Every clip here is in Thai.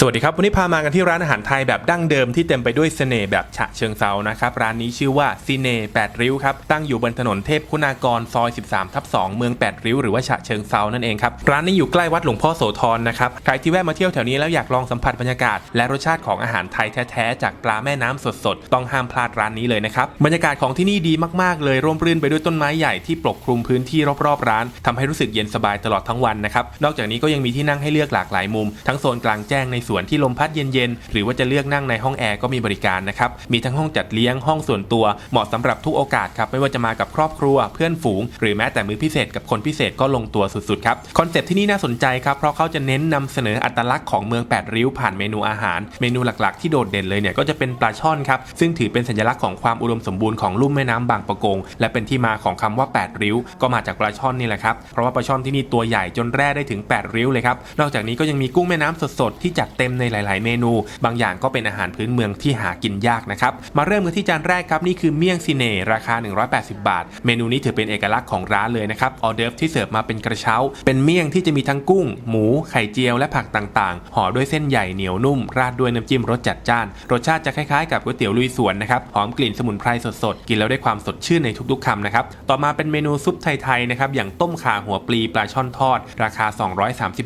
สวัสดีครับ วันนี้พามากันที่ร้านอาหารไทยแบบดั้งเดิมที่เต็มไปด้วยเสน่ห์แบบฉะเชิงเซานะครับ ร้านนี้ชื่อว่าซีเน่8ริ้วครับ ตั้งอยู่บนถนนเทพคุณากรซอย 13 ทับ 2 เมือง 8 ริ้ว หรือว่าฉะเชิงเซานั่นเองครับ ร้านนี้อยู่ใกล้วัดหลวงพ่อโสธรนะครับ ใครที่แวะมาเที่ยวแถวนี้แล้วอยากลองสัมผัสบรรยากาศ และรสชาติของอาหารไทยแท้ๆจากปลาแม่น้ำสดๆต้องห้ามพลาดร้านนี้เลยนะครับบรรยากาศของที่นี่ดีมากๆ เลยร่มรื่นไปด้วยต้นไม้ใหญ่ที่ปกคลุมพื้นที่รอบๆร้านทำให้รู้สึกเย็นสบายตลอดทั้งวันนะครับนอกจากนี้ก็ยังมีที่นั่งให้เลือกหลากหลายมุมทั้งโซนกลางแจ้งในสวนที่ลมพัดเย็นๆ หรือว่าจะเลือกนั่งในห้องแอร์ก็มีบริการนะครับ มีทั้งห้องจัดเลี้ยงห้องส่วนตัว เหมาะสำหรับทุกโอกาสครับ ไม่ว่าจะมากับครอบครัว เพื่อนฝูง หรือแม้แต่มือพิเศษกับคนพิเศษก็ลงตัวสุดๆครับคอนเซปต์ที่นี่น่าสนใจครับเพราะเขาจะเน้นนำเสนออัตลักษณ์ของเมือง 8 ริ้วผ่านเมนูอาหาร เมนูหลักๆ ที่โดดเด่นเลยเนี่ยก็จะเป็นปลาช่อนครับซึ่งถือเป็นสัญลักษณ์ของความอุดมสมบูรณ์ของลุ่มแม่น้ำบางปะกง และเป็นที่มาของคำว่า 8 ริ้ว ก็มาจากปลาช่อนนี่แหละครับเพราะว่าปลาช่อนที่นี่ตัวใหญ่จนแร่ได้ถึง 8 ริ้วเลยครับนอกจากนี้ก็ยังมีกุ้งแม่น้ำสดๆที่จัดเต็มในหลาย ๆ เมนู บางอย่างก็เป็นอาหารพื้นเมืองที่หากินยากนะครับ มาเริ่มกันที่จานแรกครับนี่คือเมี่ยงซิเน่ราคา 180 บาท เมนูนี้ถือเป็นเอกลักษณ์ของร้านเลยนะครับออเดิร์ฟที่เสิร์ฟมาเป็นกระเช้า เป็นเมี่ยงที่จะมีทั้งกุ้ง หมูไข่เจียวและผักต่าง ๆ ห่อด้วยเส้นใหญ่เหนียวนุ่ม ราดด้วยน้ำจิ้มรสจัดจ้าน รสชาติจะคล้าย ๆ กับก๋วยเตี๋ยวลุยสวนนะครับหอมกลิ่นสมุนไพรสด ๆ กินแล้วได้ความสดชื่นในทุก ๆคำนะครับต่อมาเป็นเมนูซุปไทย ๆ นะครับอย่างต้มข่าหัวปลีปลาช่อนทอด ราคา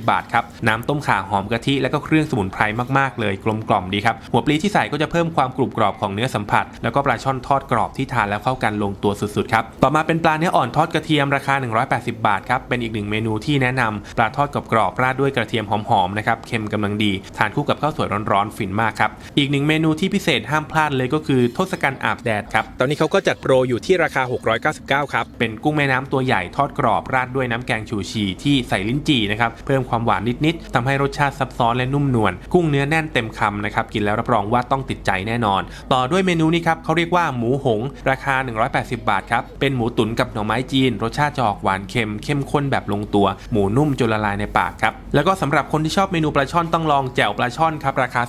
230 บาทครับน้ำต้มข่าหอมกะทิและก็เครื่องสมุนุนไพรมากๆเลยกลมกล่อมดีครับหัวปลีที่ใส่ก็จะเพิ่มความกรุบกรอบของเนื้อสัมผัส แล้วก็ปลาช่อนทอดกรอบที่ทานแล้วเข้ากันลงตัวสุดๆครับต่อมาเป็นปลาเนื้ออ่อนทอดกระเทียมราคา 180 บาทครับเป็นอีกหนึ่งเมนูที่แนะนำปลาทอดกรอบราดด้วยกระเทียมหอมๆนะครับเค็มกำลังดีทานคู่กับข้าวสวยร้อนๆฟินมากครับอีกหนึ่งเมนูที่พิเศษห้ามพลาดเลยก็คือทศกัณฐ์อาบแดดครับตอนนี้เขาก็จัดโปรอยู่ที่ราคา 699ครับเป็นกุ้งแม่น้ำตัวใหญ่ทอดกรอบราดด้วยน้ำแกงชูชีที่ใส่ลิ้นจี่นะครับเพิ่มความหวานนิดๆทำให้รสชาติซับซ้อนและนุ่มนวลกุ้งเนื้อแน่นเต็มคำนะครับกินแล้วรับรองว่าต้องติดใจแน่นอน ต่อด้วยเมนูนี้ครับเขาเรียกว่าหมูหง ราคา 180 บาทครับเป็นหมูตุ๋นกับหน่อไม้จีน รสชาติจะออกหวานเค็มเข้มข้นแบบลงตัว หมูนุ่มจนละลายในปากครับแล้วก็สำหรับคนที่ชอบเมนูปลาช่อนต้องลองแจ่วปลาช่อนครับราคา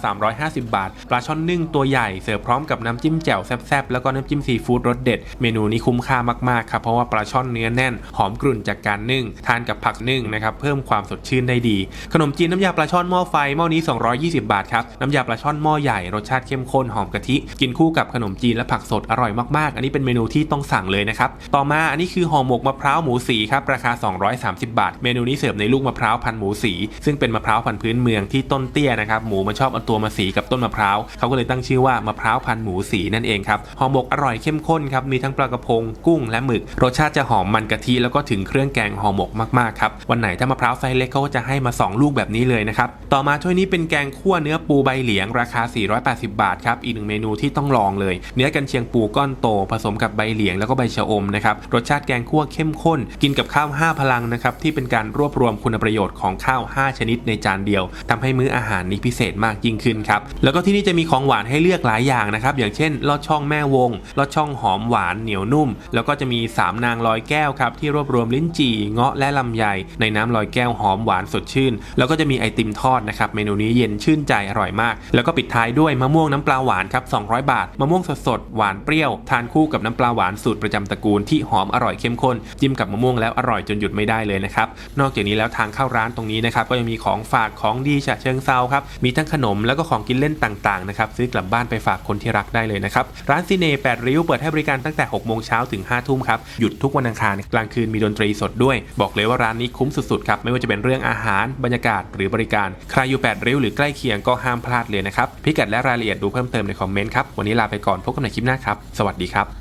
350 บาท ปลาช่อนนึ่งตัวใหญ่เสิร์ฟพร้อมกับน้ำจิ้มแจ่วแซ่บๆแล้วก็น้ำจิ้มซีฟู้ดรสเด็ด เมนูนี้คุ้มค่ามากๆครับเพราะว่าปลาช่อนเนื้อแน่น หอมกรุ่นจากการนึ่ง ทานกับผักนึ่งนะครับเพิ่มความสดชื่นได้ดี ขนมจีนน้ำยาปลาช่อนหม้อไฟหม้อนี้220 บาทครับ น้ำยาปลาช่อนหม้อใหญ่ รสชาติเข้มข้นหอมกะทิ กินคู่กับขนมจีนและผักสดอร่อยมากๆ อันนี้เป็นเมนูที่ต้องสั่งเลยนะครับ ต่อมาอันนี้คือห่อหมกมะพร้าวหมูสีครับ ราคา 230 บาท เมนูนี้เสิร์ฟในลูกมะพร้าวพันหมูสี ซึ่งเป็นมะพร้าวพันพื้นเมืองที่ต้นเตี้ยนะครับหมูมันชอบเอาตัวมาสีกับต้นมะพร้าวเขาก็เลยตั้งชื่อว่ามะพร้าวพันหมูสีนั่นเองครับห่อหมกอร่อยเข้มข้นครับมีทั้งปลากระพงกุ้งและหมึก รสชาติจะหอมมันกะทิแล้วก็ถึงเครื่องแกงห่อหมกมากๆครับวันไหนถ้ามะพร้าวไซส์เล็กเขาก็จะให้มาสองลูกแบบนี้เลยนะครับต่อมาถ้วยนี้เป็นแกงคั่วเนื้อปูใบเหลียงราคา 480 บาทครับ อีกหนึ่งเมนูที่ต้องลองเลย เนื้อกันเชียงปูก้อนโต ผสมกับใบเหลียงแล้วก็ใบชะอมนะครับ รสชาติแกงคั่วเข้มข้น กินกับข้าว 5 พลังนะครับ ที่เป็นการรวบรวมคุณประโยชน์ของข้าว 5 ชนิดในจานเดียวทำให้มื้ออาหารนี้พิเศษมากยิ่งขึ้นครับ แล้วก็ที่นี่จะมีของหวานให้เลือกหลายอย่างนะครับ อย่างเช่น ลอดช่องแม่วง ลอดช่องหอมหวานเหนียวนุ่ม แล้วก็จะมี 3 นางลอยแก้วครับที่รวบรวมลิ้นจี่เงาะและลำไยในน้ำลอยแก้วหอมหวานสดชื่น แล้วก็จะมีไอติมทอดนะครับเมนูนี้เย็นชื่นใจอร่อยมาก แล้วก็ปิดท้ายด้วยมะม่วงน้ำปลาหวานครับ 200 บาท มะม่วงสดๆ หวานเปรี้ยว ทานคู่กับน้ำปลาหวานสูตรประจำตระกูลที่หอมอร่อยเข้มข้น จิ้มกับมะม่วงแล้วอร่อยจนหยุดไม่ได้เลยนะครับ นอกจากนี้แล้วทางเข้าร้านตรงนี้นะครับก็ยังมีของฝากของดีฉะเชิงเซาครับ มีทั้งขนมแล้วก็ของกินเล่นต่างๆนะครับซื้อกลับบ้านไปฝากคนที่รักได้เลยนะครับ ร้านซีเน่8ริ้วเปิดให้บริการตั้งแต่6โมงเช้าถึง5ทุ่มครับ หยุดทุกวันอังคารกลางคืนมีดนตรีสดด้วย บอกเลยว่าร้านนี้คุ้มสุดๆครับไม่ว่าจะเป็นเรื่องอาหารบรรยากาศหรือบริการใครอยู่8ริ้วหรือใกล้เคียงก็ห้ามพลาดเลยนะครับ พิกัดและรายละเอียดดูเพิ่มเติมในคอมเมนต์ครับ วันนี้ลาไปก่อนพบกันในคลิปหน้าครับ สวัสดีครับ